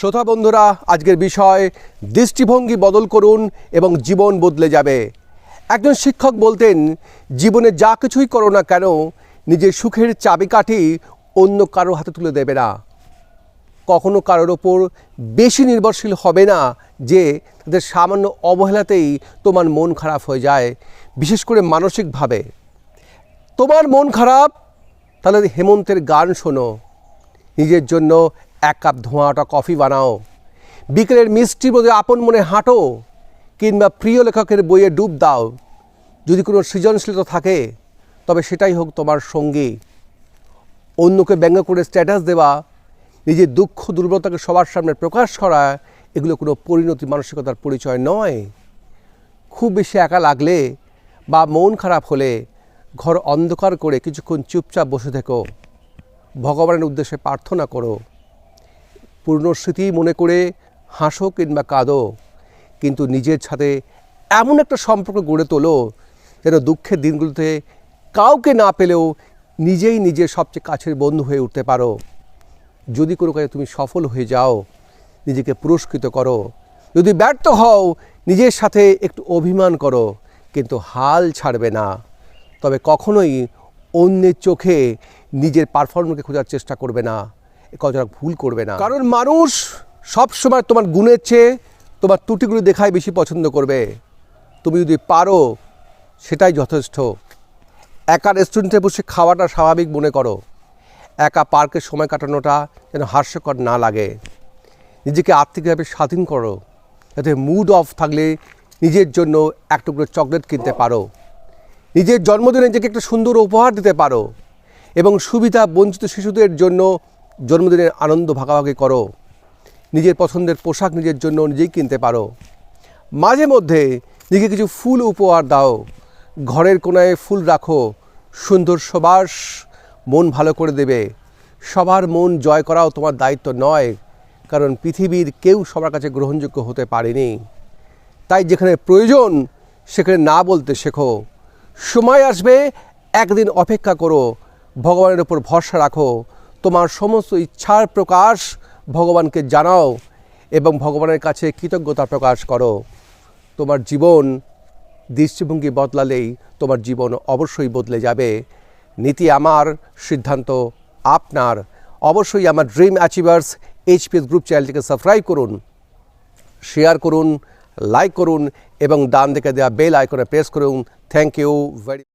শ্রোতা বন্ধুরা, আজকের বিষয়, দৃষ্টিভঙ্গি বদল করুন এবং জীবন বদলে যাবে। একজন শিক্ষক বলতেন, জীবনে যা কিছুই করো না কেন, নিজের সুখের চাবিকাঠি অন্য কারও হাতে তুলে দেবে না। কখনো কারোর ওপর বেশি নির্ভরশীল হবে না যে তাদের সামান্য অবহেলাতেই তোমার মন খারাপ হয়ে যায়, বিশেষ করে মানসিকভাবে। তোমার মন খারাপ? তাহলে হেমন্তের গান শোনো। নিজের জন্য এক কাপ ধোঁয়াটা কফি বানাও। বিকেলের মিষ্টি বোধে আপন মনে হাঁটো, কিংবা প্রিয় লেখকের বইয়ে ডুব দাও। যদি কোনো সৃজনশীলতা থাকে, তবে সেটাই হোক তোমার সঙ্গী। অন্যকে ব্যঙ্গ করে স্ট্যাটাস দেওয়া, নিজের দুঃখ দুর্বলতাকে সবার সামনে প্রকাশ করা, এগুলো কোনো পরিণতি মানসিকতার পরিচয় নয়। খুব বেশি একা লাগলে বা মন খারাপ হলে ঘর অন্ধকার করে কিছুক্ষণ চুপচাপ বসে থেকো। ভগবানের উদ্দেশ্যে প্রার্থনা করো। পুরনো স্মৃতি মনে করে হাসো কিংবা কাঁদো, কিন্তু নিজের সাথে এমন একটা সম্পর্ক গড়ে তোলো যেন দুঃখের দিনগুলোতে কাউকে না পেলেও নিজেই নিজের সবচেয়ে কাছের বন্ধু হয়ে উঠতে পারো। যদি কোনো কাজে তুমি সফল হয়ে যাও, নিজেকে পুরস্কৃত করো। যদি ব্যর্থ হও, নিজের সাথে একটু অভিমান করো, কিন্তু হাল ছাড়বে না। তবে কখনোই অন্যের চোখে নিজের পারফরমেন্সকে খোঁজার চেষ্টা করবে না। এ কথাটা ভুল করবে না। কারণ মানুষ সবসময় তোমার গুণের চেয়ে তোমার ত্রুটিগুলো দেখাই বেশি পছন্দ করবে। তুমি যদি পারো, সেটাই যথেষ্ট। একা রেস্টুরেন্টে বসে খাওয়াটা স্বাভাবিক মনে করো। একা পার্কে সময় কাটানোটা যেন হাস্যকর না লাগে। নিজেকে আর্থিকভাবে স্বাধীন করো। যাতে মুড অফ থাকলে নিজের জন্য এক টুকরো চকলেট কিনতে পারো। নিজের জন্মদিনে নিজেকে একটা সুন্দর উপহার দিতে পারো। এবং সুবিধা বঞ্চিত শিশুদের জন্য জন্মদিনের আনন্দ ভাগাভাগি করো। নিজের পছন্দের পোশাক নিজের জন্য নিজেই কিনতে পারো। মাঝে মধ্যে নিজেকে কিছু ফুল উপহার দাও। ঘরের কোনায় ফুল রাখো। সুন্দর সুবাস মন ভালো করে দেবে। সবার মন জয় করাও তোমার দায়িত্ব নয়, কারণ পৃথিবীর কেউ সবার কাছে গ্রহণযোগ্য হতে পারেনি। তাই যেখানে প্রয়োজন, সেখানে না বলতে শেখো। সময় আসবে, একদিন অপেক্ষা করো। ভগবানের উপর ভরসা রাখো। তোমার সমস্ত ইচ্ছার প্রকাশ ভগবানকে জানাও এবং ভগবানের কাছে কৃতজ্ঞতা প্রকাশ করো। তোমার জীবন দৃষ্টিভঙ্গি বদলালেই তোমার জীবন অবশ্যই বদলে যাবে। নীতি আমার, সিদ্ধান্ত আপনার। অবশ্যই আমার ড্রিম অ্যাচিভার্স এইচপিএস গ্রুপ চ্যানেলটিকে সাবস্ক্রাইব করুন শেয়ার করুন লাইক করুন এবং ডান দিকে দেওয়া বেল আইকনে প্রেস করুন। Thank you very